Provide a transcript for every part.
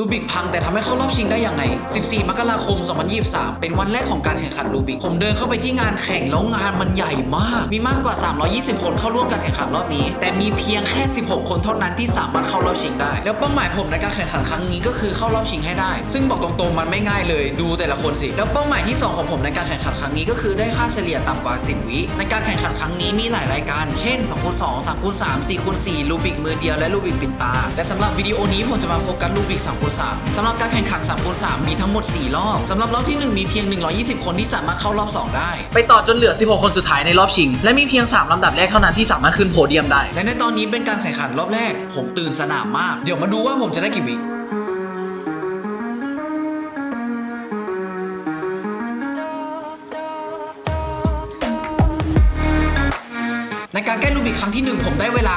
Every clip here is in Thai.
ลูบิกพังแต่ทำให้เข้ารอบชิงได้ยังไง 14 มกราคม 2023 เป็นวันแรกของการแข่งขันลูบิก ผมเดินเข้าไปที่งานแข่งแล้วงานมันใหญ่มาก มีมากกว่า 320 คนเข้าร่วมการแข่งขันรอบนี้ แต่มีเพียงแค่ 16 คนเท่านั้นที่สามารถเข้ารอบชิงได้ แล้วเป้าหมายผมในการแข่งขันครั้งนี้ก็คือเข้ารอบชิงให้ได้ ซึ่งบอกตรงๆ มันไม่ง่ายเลย ดูแต่ละคนสิ แล้วเป้าหมายที่สองของผมในการแข่งขันครั้งนี้ก็คือได้ค่าเฉลี่ยต่ำกว่า 10 วิ ในการแข่งขันครั้งนี้มีหลายรายการ เช่น2คูณ2 3คูณ3 4คูณ4ลูบิกมือเดียวและลูบิกปิดตา และสำหรับวิดีโอนี้ผมจะมาโฟกัสลูบิก3คูณ3สำหรับการแข่งขัน3คูณ3มีทั้งหมด 4 รอบสำหรับรอบที่ 1 มีเพียง 120 คนที่สามารถเข้ารอบ 2 ได้ ไปต่อจนเหลือ 16 คนสุดท้ายในรอบชิง และมีเพียง 3 ลำดับแรกเท่านั้นที่สามารถขึ้นโพเดียมได้ และในตอนนี้เป็นการแข่งขันรอบแรก ผมตื่นสนามมาก เดี๋ยวมาดูว่าผมจะได้กี่วิ การแก้ลูบิกครั้งที่ 1 ผมได้เวลา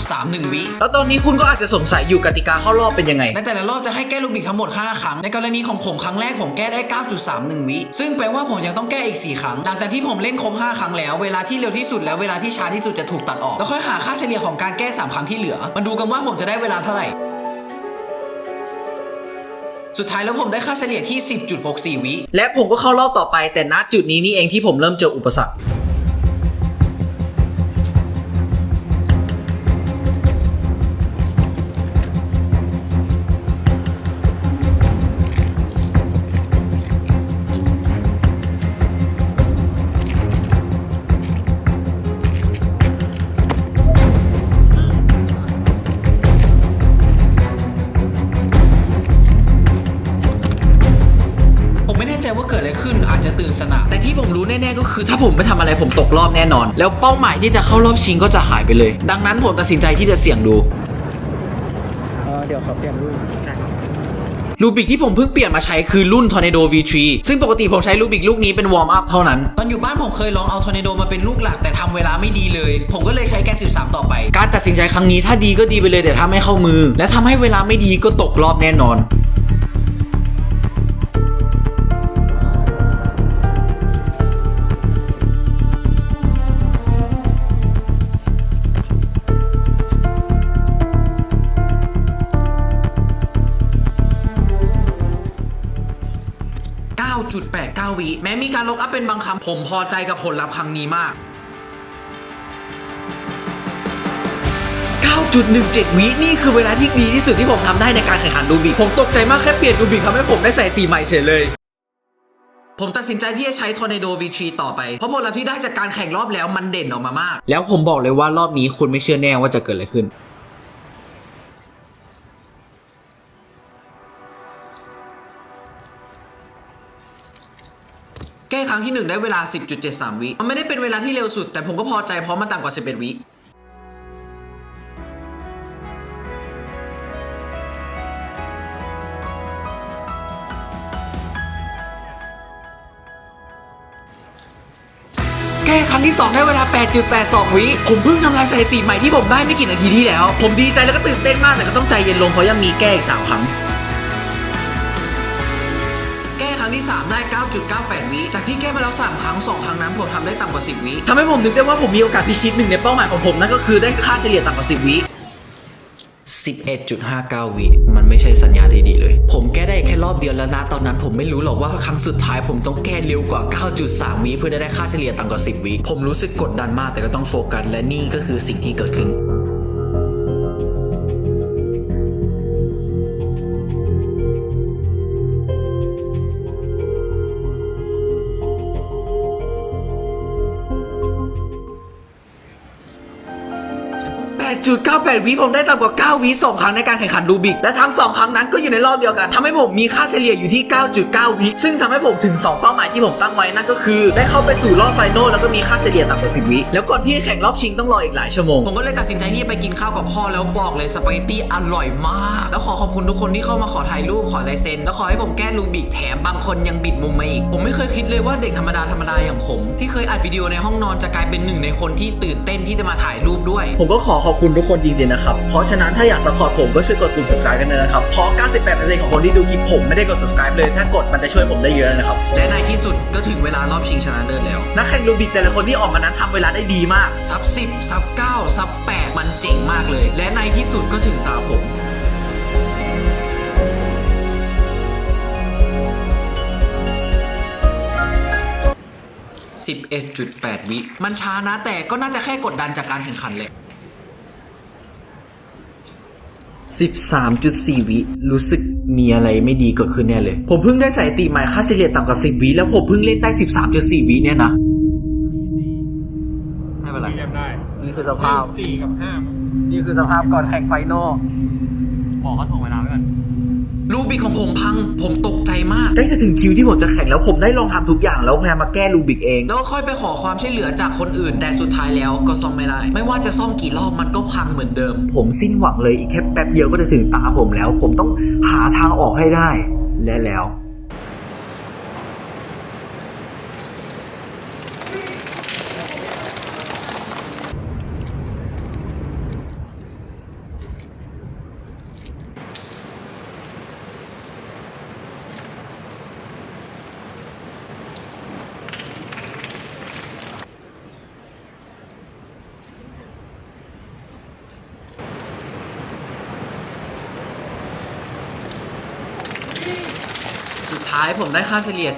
9.31 วิ แล้วตอนนี้คุณก็อาจจะสงสัยอยู่กติกาเข้ารอบเป็นยังไง ในแต่ละรอบจะให้แก้ลูบิกทั้งหมด 5 ครั้ง ในกรณีของผมครั้งแรกผมแก้ได้ 9.31 วิ ซึ่งแปลว่าผมยังต้องแก้อีก 4 ครั้ง หลังจากที่ผมเล่นครบ 5 ครั้งแล้ว เวลาที่เร็วที่สุดและเวลาที่ช้าที่สุดจะถูกตัดออก แล้วค่อยหาค่าเฉลี่ยของการแก้ 3 ครั้งที่เหลือ มาดูกันว่าผมจะได้เวลาเท่าไหร่สุดท้ายแล้วผมได้ค่าเฉลี่ยที่ 10.64 วิ และผมก็เข้ารอบต่อไป แต่ณจุดนี้นี่เองที่ผมเริ่มเจออุปสรรค แน่ๆก็คือถ้าผมไม่ทำอะไรผมตกรอบแน่นอน แล้วเป้าหมายที่จะเข้ารอบชิงก็จะหายไปเลย ดังนั้นผมตัดสินใจที่จะเสี่ยงดูเออเดี๋ยวขอเปลี่ยนรุ่นนะลูบิกที่ผมเพิ่งเปลี่ยนมาใช้คือรุ่น Tornado V3 ซึ่งปกติผมใช้ลูบิกลูกนี้เป็นวอร์มอัพเท่านั้น ตอนอยู่บ้านผมเคยลองเอา Tornado มาเป็นลูกหลักแต่ทำเวลาไม่ดีเลย ผมก็เลยใช้แกน13 ต่อไป การตัดสินใจครั้งนี้ถ้าดีก็ดีไปเลยแต่ถ้าไม่เข้ามือ และทำให้เวลาไม่ดีก็ตกรอบแน่นอน 9.89 วิ แม้มีการล็อกอัพเป็นบางคำผมพอใจกับผลลัพธ์ครั้งนี้มาก 9.17 วินี่คือเวลาที่ดีที่สุดที่ผมทำได้ในการแข่งขันรูบิกผมตกใจมากแค่เปลี่ยนรูบิกทำให้ผมได้ใส่ตีใหม่เฉยเลยผมตัดสินใจที่จะใช้ Tornado V3 ต่อไป เพราะผลลัพธ์ที่ได้จากการแข่งรอบแล้วมันเด่นออกมามาก แล้วผมบอกเลยว่ารอบนี้คุณไม่เชื่อแน่ว่าจะเกิดอะไรขึ้น แก้ครั้งที่ 1 ได้เวลา 10.73 วิ มันไม่ได้เป็นเวลาที่เร็วสุด แต่ผมก็พอใจเพราะมันต่ำกว่า 11 วิแก้ครั้งที่ 2 ได้เวลา 8.82 วิ ผมเพิ่งทำลายสถิติใหม่ที่ผมได้ไม่กี่นาทีที่แล้ว ผมดีใจแล้วก็ตื่นเต้นมากแต่ก็ต้องใจเย็นลงเพราะยังมีแก้อีก 3 ครั้ง ที่ 3 ได้ 9.98 วิจากที่แก้มาแล้ว 3 ครั้ง 2 ครั้งนั้นผมทำได้ต่ำกว่า 10 วิทำให้ผมนึกได้ว่าผมมีโอกาสพิชิตหนึ่งในเป้าหมายของผมนั่นก็คือได้ค่าเฉลี่ยต่ำกว่า 10 วิ11.59 วิมันไม่ใช่สัญญาณที่ดีเลย ผมแก้ได้แค่รอบเดียวแล้วนะ ตอนนั้นผมไม่รู้หรอกว่าครั้งสุดท้ายผมต้องแก้เร็วกว่า 9.3 วิเพื่อจะได้ค่าเฉลี่ยต่ำกว่า 10 วิผมรู้สึกกดดันมากแต่ก็ต้องโฟกัสและนี่ก็คือสิ่งที่เกิดขึ้น 8.98 วิผมได้ต่ำกว่า 9 วิ2ครั้งในการแข่งขันรูบิก และทั้ง 2 ครั้งนั้นก็อยู่ในรอบเดียวกันทำให้ผมมีค่าเฉลี่ยอยู่ที่ 9.9 วิ ซึ่งทำให้ผมถึง 2 เป้าหมายที่ผมตั้งไว้นั่นก็คือ ได้เข้าไปสู่รอบไฟนอลแล้วก็มีค่าเฉลี่ยต่ำกว่า 10 วิ แล้วก่อนที่จะแข่งรอบชิงต้องรออีกหลายชั่วโมง ผมก็เลยตัดสินใจที่จะไปกินข้าวกับพ่อแล้วบอกเลยสปาเกตตี้อร่อยมาก แล้วขอขอบคุณทุกคนที่เข้ามาขอถ่ายรูปขอลายเซ็นแล้วขอให้ผมแก้รูบิกแถมบางคนยังบิดมุมมาอีก ผมไม่เคยคิดเลยว่าเด็กธรรมดาธรรมดาอย่างผม ที่เคยอัดวิดีโอในห้องนอนจะกลายเป็นหนึ่งในคนที่ตื่นเต้นที่จะมาถ่ายรูปด้วย ผมก็ขอขอบคุณทุกคนจริงๆนะครับ เพราะฉะนั้นถ้าอยากสปอร์ตผมก็ช่วยกดปุ่ม subscribe กันเลยนะครับ เพราะ 98เปอร์เซ็นต์ของคนที่ดูคลิปผมไม่ได้กด subscribe เลย ถ้ากดมันจะช่วยผมได้เยอะนะครับ และในที่สุดก็ถึงเวลารอบชิงชนะเลิศแล้ว นักแข่งลูบิกแต่ละคนที่ออกมานั้นทำเวลาได้ดีมาก ซับสิบซับเก้าซับแปดมันเจ๋งมากเลย และในที่สุดก็ถึงตาผม 11.8 วิ มันช้านะแต่ก็น่าจะแค่กดดันจากการแข่งขันแหละ 13.4 วิ รู้สึกมีอะไรไม่ดีเกิดขึ้นแน่เลย ผมเพิ่งได้สถิติใหม่ค่าเฉลี่ยต่ำกว่า 10 วิ แล้วผมเพิ่งเล่นได้ 13.4 วิเนี่ยนะไม่เป็นไรจำได้ นี่คือสภาพสี่กับห้ามั้งนี่คือสภาพก่อนแข่งไฟนอลหมอเขาถ่วงเวลาไว้ก่อน รูบิกของผมพัง ผมตกใจมากได้จะถึงคิวที่ผมจะแข่งแล้วผมได้ลองทำทุกอย่างแล้วพยายามมาแก้รูบิกเอง แล้วก็ค่อยไปขอความช่วยเหลือจากคนอื่น แต่สุดท้ายแล้วก็ซ่อมไม่ได้ ไม่ว่าจะซ่อมกี่รอบมันก็พังเหมือนเดิม ผมสิ้นหวังเลยอีกแค่แป๊บเดียวก็จะถึงตาผมแล้ว ผมต้องหาทางออกให้ได้ และแล้ว ท้ายผมได้ค่าเฉลี่ย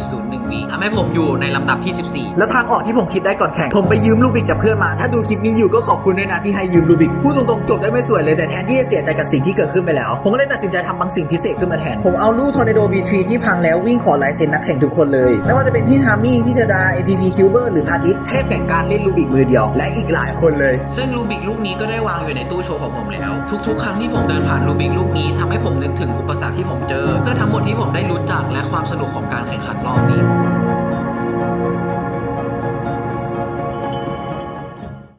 11.01 วิทำให้ผมอยู่ในลำดับที่ 14 แล้วทางออกที่ผมคิดได้ก่อนแข่ง ผมไปยืมลูบิกจากเพื่อนมา ถ้าดูคลิปนี้อยู่ก็ขอบคุณด้วยนะที่ให้ยืมลูบิก พูดตรงๆ จบได้ไม่สวยเลยแต่แทนที่จะเสียใจกับสิ่งที่เกิดขึ้นไปแล้ว ผมก็เลยตัดสินใจทำบางสิ่งพิเศษขึ้นมาแทน ผมเอาลูกทอร์นาโด V3 ที่พังแล้ววิ่งขอลายเซ็นนักแข่งทุกคนเลย ไม่ว่าจะเป็นพี่ทามี่ พี่เทดา ATP Cuber หรือพาทิสเทพแห่งการเล่นลูบิกมือเดียว และอีกหลายคนเลย ซึ่งลูบิกลูกนี้ก็ได้วางอยู่ในตู้โชว์ของผมแล้ว ทุก ๆ ครั้งที่ผมเดินผ่านลูบิกลูกนี้ทำให้ผมนึกถึงอุปสรรคที่ผมเจอ เพื่อทั้งหมดที่ผมได้รู้จักและความสนุกของการแข่งขันรอบนี้